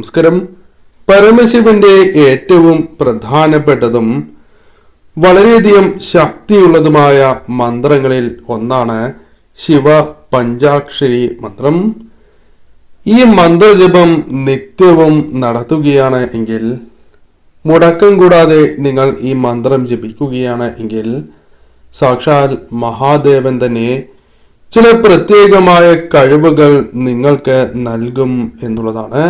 നമസ്കാരം. പരമശിവന്റെ ഏറ്റവും പ്രധാനപ്പെട്ടതും വളരെയധികം ശക്തിയുള്ളതുമായ മന്ത്രങ്ങളിൽ ഒന്നാണ് ശിവ പഞ്ചാക്ഷരി മന്ത്രം. ഈ മന്ത്രജപം നിത്യവും നടത്തുകയാണ് എങ്കിൽ മുടക്കം കൂടാതെ നിങ്ങൾ ഈ മന്ത്രം ജപിക്കുകയാണ് എങ്കിൽ സാക്ഷാൽ മഹാദേവൻ തന്നെ ചില പ്രത്യേകമായ കഴിവുകൾ നിങ്ങൾക്ക് നൽകും എന്നുള്ളതാണ്.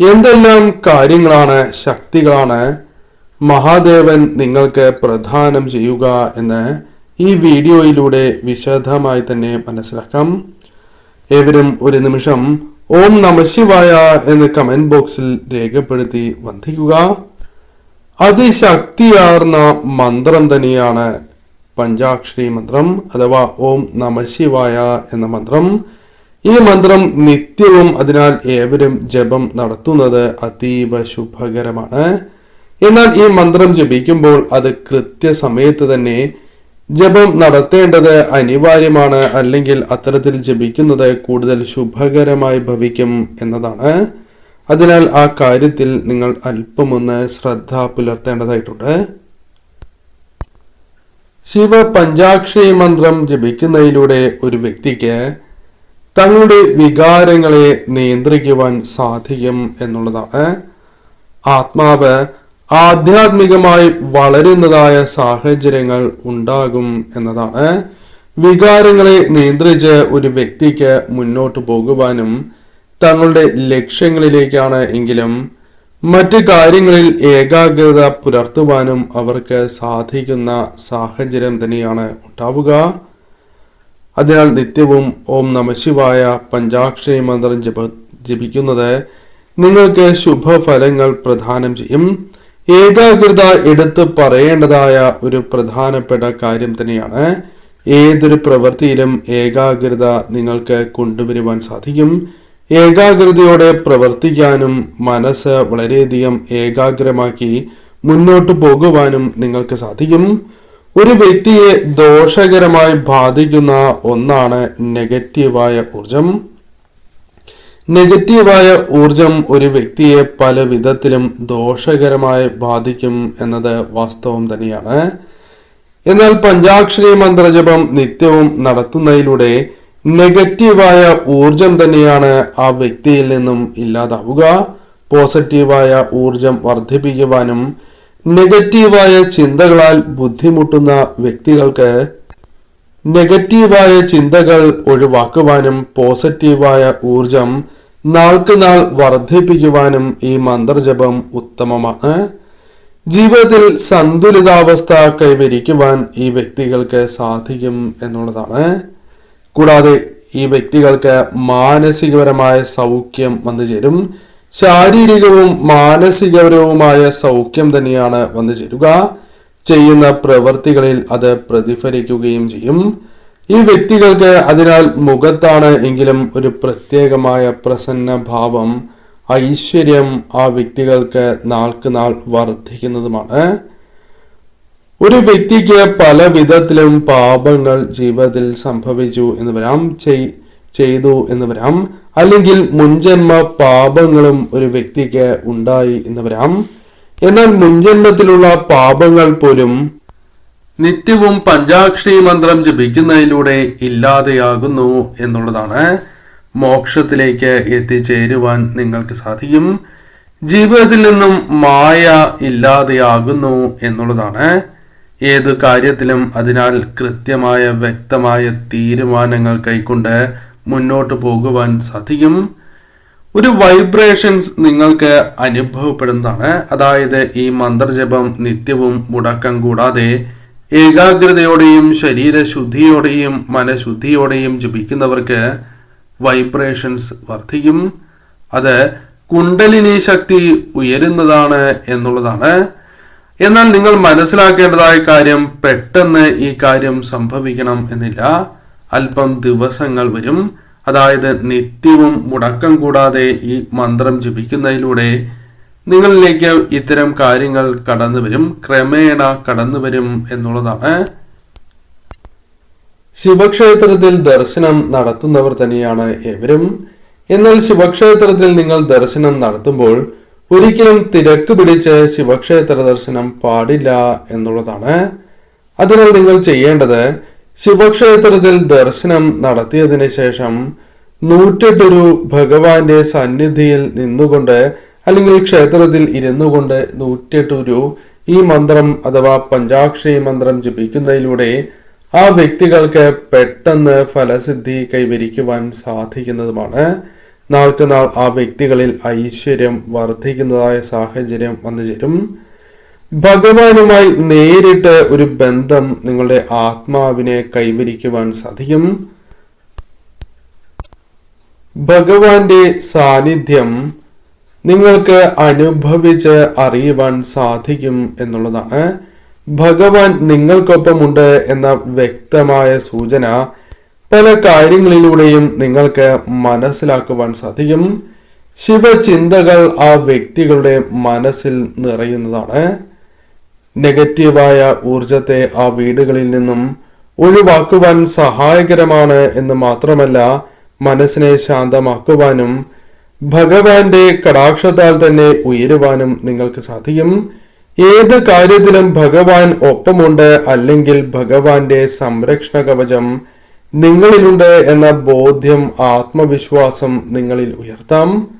എന്തെല്ലാം കാര്യങ്ങളാണ് ശക്തികളാണ് മഹാദേവൻ നിങ്ങൾക്ക് പ്രദാനം ചെയ്യുക എന്ന് ഈ വീഡിയോയിലൂടെ വിശദമായി തന്നെ മനസ്സിലാക്കാം. ഏവരും ഒരു നിമിഷം ഓം നമശിവായ എന്ന് കമന്റ് ബോക്സിൽ രേഖപ്പെടുത്തി വന്ദിക്കുക. അതിശക്തിയാർന്ന മന്ത്രം തന്നെയാണ് പഞ്ചാക്ഷരി മന്ത്രം അഥവാ ഓം നമശിവായ എന്ന മന്ത്രം. ഈ മന്ത്രം നിത്യവും അതിനാൽ ഏവരും ജപം നടത്തുന്നത് അതീവ ശുഭകരമാണ്. എന്നാൽ ഈ മന്ത്രം ജപിക്കുമ്പോൾ അത് കൃത്യസമയത്ത് തന്നെ ജപം നടത്തേണ്ടത് അനിവാര്യമാണ് അല്ലെങ്കിൽ അത്തരത്തിൽ ജപിക്കുന്നത് കൂടുതൽ ശുഭകരമായി ഭവിക്കും എന്നതാണ്. അതിനാൽ ആ കാര്യത്തിൽ നിങ്ങൾ അല്പമൊന്ന് ശ്രദ്ധ പുലർത്തേണ്ടതായിട്ടുണ്ട്. ശിവ പഞ്ചാക്ഷരി മന്ത്രം ജപിക്കുന്നതിലൂടെ ഒരു വ്യക്തിക്ക് തങ്ങളുടെ വികാരങ്ങളെ നിയന്ത്രിക്കുവാൻ സാധിക്കും എന്നുള്ളതാണ്. ആത്മാവ് ആധ്യാത്മികമായി വളരുന്നതായ സാഹചര്യങ്ങൾ ഉണ്ടാകും എന്നതാണ്. വികാരങ്ങളെ നിയന്ത്രിച്ച് ഒരു വ്യക്തിക്ക് മുന്നോട്ട് പോകുവാനും തങ്ങളുടെ ലക്ഷ്യങ്ങളിലേക്കാണ് എങ്കിലും മറ്റു കാര്യങ്ങളിൽ ഏകാഗ്രത പുലർത്തുവാനും അവർക്ക് സാധിക്കുന്ന സാഹചര്യം തന്നെയാണ് ഉണ്ടാവുക. അതിനാൽ നിത്യവും ഓം നമശിവായ പഞ്ചാക്ഷരി മന്ത്രം ജപ ജപിക്കുന്നത് നിങ്ങൾക്ക് ശുഭഫലങ്ങൾ പ്രദാനം ചെയ്യും. ഏകാഗ്രത എടുത്ത് പറയേണ്ടതായ ഒരു പ്രധാനപ്പെട്ട കാര്യം തന്നെയാണ് ഏതൊരു പ്രവൃത്തിയിലും ഏകാഗ്രത നിങ്ങൾക്ക് കൊണ്ടുവരുവാൻ സാധിക്കും. ഏകാഗ്രതയോടെ പ്രവർത്തിക്കാനും മനസ്സ് വളരെയധികം ഏകാഗ്രമാക്കി മുന്നോട്ട് പോകുവാനും നിങ്ങൾക്ക് സാധിക്കും. ഒരു വ്യക്തിയെ ദോഷകരമായി ബാധിക്കുന്ന ഒന്നാണ് നെഗറ്റീവായ ഊർജം നെഗറ്റീവായ ഊർജം ഒരു വ്യക്തിയെ പല വിധത്തിലും ദോഷകരമായി ബാധിക്കും എന്നത് വാസ്തവം തന്നെയാണ്. എന്നാൽ പഞ്ചാക്ഷരി മന്ത്രജപം നിത്യവും നടത്തുന്നതിലൂടെ നെഗറ്റീവായ ഊർജം തന്നെയാണ് ആ വ്യക്തിയിൽ നിന്നും ഇല്ലാതാവുക. പോസിറ്റീവായ ഊർജം വർദ്ധിപ്പിക്കുവാനും നെഗറ്റീവായ ചിന്തകളാൽ ബുദ്ധിമുട്ടുന്ന വ്യക്തികൾക്ക് നെഗറ്റീവായ ചിന്തകൾ ഒഴിവാക്കുവാനും പോസിറ്റീവായ ഊർജം നാൾക്ക് നാൾ വർദ്ധിപ്പിക്കുവാനും ഈ മന്ത്രജപം ഉത്തമമാണ്. ജീവിതത്തിൽ സന്തുലിതാവസ്ഥ കൈവരിക്കുവാൻ ഈ വ്യക്തികൾക്ക് സാധിക്കും എന്നുള്ളതാണ്. കൂടാതെ ഈ വ്യക്തികൾക്ക് മാനസികപരമായ സൗഖ്യം വന്നു ചേരും ശാരീരികവും മാനസികപരവുമായ സൗഖ്യം തന്നെയാണ് വന്നു ചേരുക. ചെയ്യുന്ന പ്രവൃത്തികളിൽ അത് പ്രതിഫലിക്കുകയും ചെയ്യും. ഈ വ്യക്തികൾക്ക് അതിനാൽ മുഖത്താണ് എങ്കിലും ഒരു പ്രത്യേകമായ പ്രസന്ന ഭാവം ഐശ്വര്യം ആ വ്യക്തികൾക്ക് നാൾക്ക് നാൾ വർദ്ധിക്കുന്നതുമാണ്. ഒരു വ്യക്തിക്ക് പല വിധത്തിലും പാപങ്ങൾ ജീവിതത്തിൽ സംഭവിച്ചു എന്ന് വരാം ചെയ്തു എന്ന് വരാം. അല്ലെങ്കിൽ മുൻജന്മ പാപങ്ങളും ഒരു വ്യക്തിക്ക് ഉണ്ടായി എന്ന് വരാം എന്നാൽ മുൻജന്മത്തിലുള്ള പാപങ്ങൾ പോലും നിത്യവും പഞ്ചാക്ഷരി മന്ത്രം ജപിക്കുന്നതിലൂടെ ഇല്ലാതെയാകുന്നു എന്നുള്ളതാണ്. മോക്ഷത്തിലേക്ക് എത്തിച്ചേരുവാൻ നിങ്ങൾക്ക് സാധിക്കും. ജീവിതത്തിൽ നിന്നും മായ ഇല്ലാതെയാകുന്നു എന്നുള്ളതാണ്. ഏത് കാര്യത്തിലും അതിനാൽ കൃത്യമായ വ്യക്തമായ തീരുമാനങ്ങൾ കൈക്കൊണ്ട് മുന്നോട്ട് പോകുവാൻ സാധിക്കും. ഒരു വൈബ്രേഷൻസ് നിങ്ങൾക്ക് അനുഭവപ്പെടുന്നതാണ്. അതായത് ഈ മന്ത്രജപം നിത്യവും മുടക്കം കൂടാതെ ഏകാഗ്രതയോടെയും ശരീരശുദ്ധിയോടെയും മനഃശുദ്ധിയോടെയും ജപിക്കുന്നവർക്ക് വൈബ്രേഷൻസ് വർദ്ധിക്കും. അത് കുണ്ടലിനി ശക്തി ഉയരുന്നതാണ് എന്നുള്ളതാണ്. എന്നാൽ നിങ്ങൾ മനസ്സിലാക്കേണ്ടതായ കാര്യം പെട്ടെന്ന് ഈ കാര്യം സംഭവിക്കണം എന്നില്ല. അല്പം ദിവസങ്ങൾ വരും. അതായത് നിത്യവും മുടക്കം കൂടാതെ ഈ മന്ത്രം ജപിക്കുന്നതിലൂടെ നിങ്ങളിലേക്ക് ഇത്തരം കാര്യങ്ങൾ കടന്നു വരും. ക്രമേണ കടന്നു വരും എന്നുള്ളതാണ്. ശിവക്ഷേത്രത്തിൽ ദർശനം നടത്തുന്നവർ തന്നെയാണ് എവരും. എന്നാൽ ശിവക്ഷേത്രത്തിൽ നിങ്ങൾ ദർശനം നടത്തുമ്പോൾ ഒരിക്കലും തിരക്ക് പിടിച്ച് ശിവക്ഷേത്ര ദർശനം പാടില്ല എന്നുള്ളതാണ്. അതിനാൽ നിങ്ങൾ ചെയ്യേണ്ടത് ശിവക്ഷേത്രത്തിൽ ദർശനം നടത്തിയതിനു ശേഷം നൂറ്റെട്ടൊരു ഭഗവാന്റെ സന്നിധിയിൽ നിന്നുകൊണ്ട് അല്ലെങ്കിൽ ക്ഷേത്രത്തിൽ ഇരുന്നു കൊണ്ട് നൂറ്റെട്ടൊരു ഈ മന്ത്രം അഥവാ പഞ്ചാക്ഷരി മന്ത്രം ജപിക്കുന്നതിലൂടെ ആ വ്യക്തികൾക്ക് പെട്ടെന്ന് ഫലസിദ്ധി കൈവരിക്കുവാൻ സാധിക്കുന്നതുമാണ്. നാൾക്ക് നാൾ ആ വ്യക്തികളിൽ ഐശ്വര്യം വർദ്ധിക്കുന്നതായ സാഹചര്യം വന്നു ചേരും. ഭഗവാനുമായി നേരിട്ട് ഒരു ബന്ധം നിങ്ങളുടെ ആത്മാവിനെ കൈവരിക്കുവാൻ സാധിക്കും. ഭഗവാന്റെ സാന്നിധ്യം നിങ്ങൾക്ക് അനുഭവിച്ച് അറിയുവാൻ സാധിക്കും എന്നുള്ളതാണ്. ഭഗവാൻ നിങ്ങൾക്കൊപ്പമുണ്ട് എന്ന വ്യക്തമായ സൂചന പല കാര്യങ്ങളിലൂടെയും നിങ്ങൾക്ക് മനസ്സിലാക്കുവാൻ സാധിക്കും. ശിവചിന്തകൾ ആ വ്യക്തികളുടെ മനസ്സിൽ നിറയുന്നതാണ്. നെഗറ്റീവായ ഊർജത്തെ ആ വീടുകളിൽ നിന്നും ഒഴിവാക്കുവാൻ സഹായകരമാണ് എന്ന് മാത്രമല്ല മനസ്സിനെ ശാന്തമാക്കുവാനും ഭഗവാന്റെ കടാക്ഷത്താൽ തന്നെ ഉയരുവാനും നിങ്ങൾക്ക് സാധിക്കും. ഏത് കാര്യത്തിലും ഭഗവാൻ ഒപ്പമുണ്ട് അല്ലെങ്കിൽ ഭഗവാന്റെ സംരക്ഷണ കവചം നിങ്ങളിലുണ്ട് എന്ന ബോധ്യം ആത്മവിശ്വാസം നിങ്ങളിൽ ഉയർത്താം.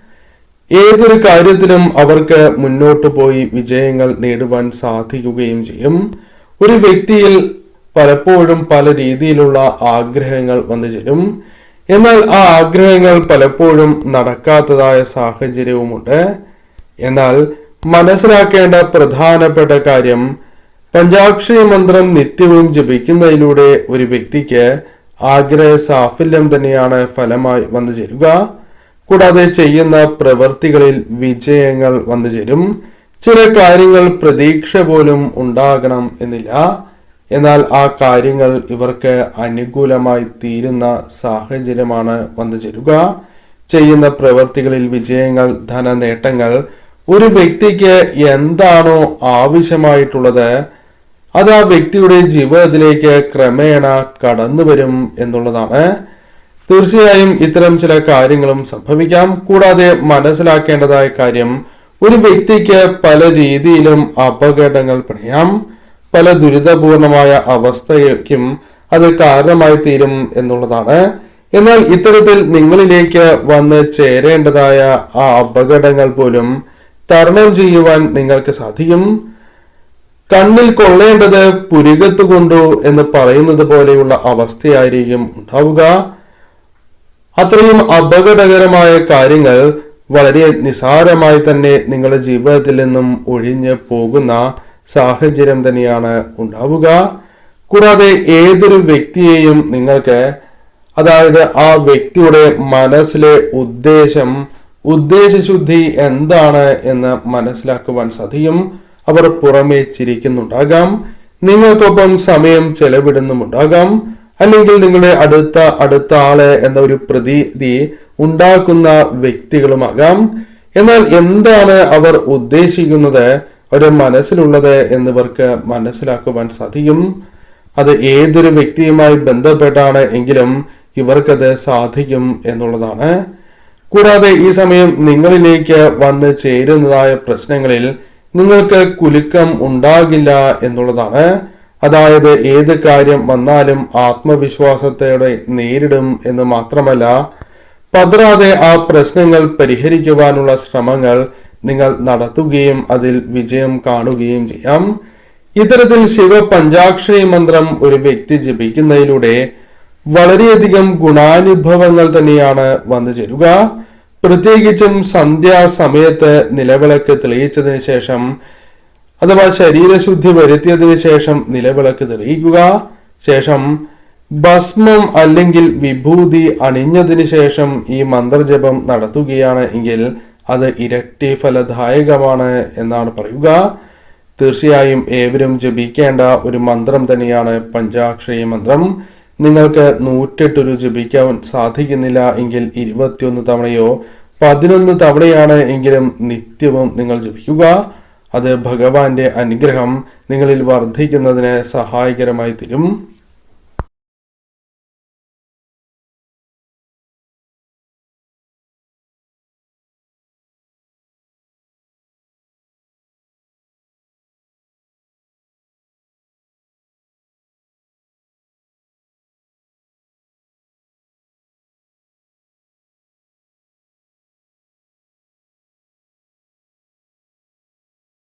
ഏതൊരു കാര്യത്തിലും അവർക്ക് മുന്നോട്ട് പോയി വിജയങ്ങൾ നേടുവാൻ സാധിക്കുകയും ചെയ്യും. ഒരു വ്യക്തിയിൽ പലപ്പോഴും പല രീതിയിലുള്ള ആഗ്രഹങ്ങൾ വന്നു ചേരും. എന്നാൽ ആ ആഗ്രഹങ്ങൾ പലപ്പോഴും നടക്കാത്തതായ സാഹചര്യവുമുണ്ട്. എന്നാൽ മനസ്സിലാക്കേണ്ട പ്രധാനപ്പെട്ട കാര്യം പഞ്ചാക്ഷരി മന്ത്രം നിത്യവും ജപിക്കുന്നതിലൂടെ ഒരു വ്യക്തിക്ക് ആഗ്രഹ സാഫല്യം തന്നെയാണ് ഫലമായി വന്നു ചേരുക. കൂടാതെ ചെയ്യുന്ന പ്രവൃത്തികളിൽ വിജയങ്ങൾ വന്നു ചേരും. ചില കാര്യങ്ങൾ പ്രതീക്ഷ പോലും ഉണ്ടാകണം എന്നില്ല. എന്നാൽ ആ കാര്യങ്ങൾ ഇവർക്ക് അനുകൂലമായി തീരുന്ന സാഹചര്യമാണ് വന്നു ചേരുക. ചെയ്യുന്ന പ്രവൃത്തികളിൽ വിജയങ്ങൾ ധന നേട്ടങ്ങൾ ഒരു വ്യക്തിക്ക് എന്താണോ ആവശ്യമായിട്ടുള്ളത് അത് ആ വ്യക്തിയുടെ ജീവിതത്തിലേക്ക് ക്രമേണ കടന്നു വരും എന്നുള്ളതാണ്. തീർച്ചയായും ഇത്തരം ചില കാര്യങ്ങളും സംഭവിക്കാം. കൂടാതെ മനസ്സിലാക്കേണ്ടതായ കാര്യം ഒരു വ്യക്തിക്ക് പല രീതിയിലും അപകടങ്ങൾ പിണയാം. പല ദുരിതപൂർണമായ അവസ്ഥയ്ക്കും അത് കാരണമായി തീരും എന്നുള്ളതാണ്. എന്നാൽ ഇത്തരത്തിൽ നിങ്ങളിലേക്ക് വന്ന് ചേരേണ്ടതായ ആ അപകടങ്ങൾ പോലും തരണം ചെയ്യുവാൻ നിങ്ങൾക്ക് സാധിക്കും. കണ്ണിൽ കൊള്ളേണ്ടത് പുരുകത്തുകൊണ്ടു എന്ന് പറയുന്നത് പോലെയുള്ള അവസ്ഥയായിരിക്കും ഉണ്ടാവുക. അത്രയും അപകടകരമായ കാര്യങ്ങൾ വളരെ നിസാരമായി തന്നെ നിങ്ങളുടെ ജീവിതത്തിൽ നിന്നും ഒഴിഞ്ഞു പോകുന്ന സാഹചര്യം തന്നെയാണ് ഉണ്ടാവുക. കൂടാതെ ഏതൊരു വ്യക്തിയെയും നിങ്ങൾക്ക് അതായത് ആ വ്യക്തിയുടെ മനസ്സിലെ ഉദ്ദേശം ഉദ്ദേശശുദ്ധി എന്താണ് എന്ന് മനസ്സിലാക്കുവാൻ സാധിക്കും. അവർ പുറമേ ചിരിക്കുന്നുണ്ടാകാം. നിങ്ങൾക്കൊപ്പം സമയം ചെലവിടുന്നുമുണ്ടാകാം. അല്ലെങ്കിൽ നിങ്ങളുടെ അടുത്ത അടുത്ത ആൾ എന്ന ഒരു പ്രതീതി ഉണ്ടാക്കുന്ന വ്യക്തികളുമാകാം. എന്നാൽ എന്താണ് അവർ ഉദ്ദേശിക്കുന്നത്? അവരുടെ മനസ്സിലുള്ളത് എന്നിവർക്ക് മനസ്സിലാക്കുവാൻ സാധിക്കും. അത് ഏതൊരു വ്യക്തിയുമായി ബന്ധപ്പെട്ടാണ് എങ്കിലും ഇവർക്കത് സാധിക്കും എന്നുള്ളതാണ്. കൂടാതെ ഈ സമയം നിങ്ങളിലേക്ക് വന്ന് ചേരുന്നതായ പ്രശ്നങ്ങളിൽ നിങ്ങൾക്ക് കുലുക്കം ഉണ്ടാകില്ല എന്നുള്ളതാണ്. അതായത് ഏത് കാര്യം വന്നാലും ആത്മവിശ്വാസത്തോടെ നേരിടും എന്ന് മാത്രമല്ല പതറാതെ ആ പ്രശ്നങ്ങൾ പരിഹരിക്കുവാനുള്ള ശ്രമങ്ങൾ നിങ്ങൾ നടത്തുകയും അതിൽ വിജയം കാണുകയും ചെയ്യാം. ഇത്തരത്തിൽ ശിവ പഞ്ചാക്ഷരി മന്ത്രം ഒരു വ്യക്തി ജപിക്കുന്നതിലൂടെ വളരെയധികം ഗുണാനുഭവങ്ങൾ തന്നെയാണ് വന്നു ചേരുക. പ്രത്യേകിച്ചും സന്ധ്യാസമയത്ത് നിലവിളക്ക് തെളിയിച്ചതിന് ശേഷം അഥവാ ശരീരശുദ്ധി വരുത്തിയതിനു ശേഷം നിലവിളക്ക് തെളിയിക്കുക. ശേഷം ഭസ്മം അല്ലെങ്കിൽ വിഭൂതി അണിഞ്ഞതിന് ശേഷം ഈ മന്ത്രജപം നടത്തുകയാണ് എങ്കിൽ അത് ഇരട്ടി ഫലദായകമാണ് എന്നാണ് പറയുക. തീർച്ചയായും ഏവരും ജപിക്കേണ്ട ഒരു മന്ത്രം തന്നെയാണ് പഞ്ചാക്ഷരി മന്ത്രം. നിങ്ങൾക്ക് നൂറ്റെട്ടൊരു ജപിക്കാൻ സാധിക്കുന്നില്ല എങ്കിൽ ഇരുപത്തിയൊന്ന് തവണയോ പതിനൊന്ന് തവണയാണ് എങ്കിലും നിത്യവും നിങ്ങൾ ജപിക്കുക. അത് ഭഗവാന്റെ അനുഗ്രഹം നിങ്ങളിൽ വർദ്ധിക്കുന്നതിന് സഹായകരമായി തീരും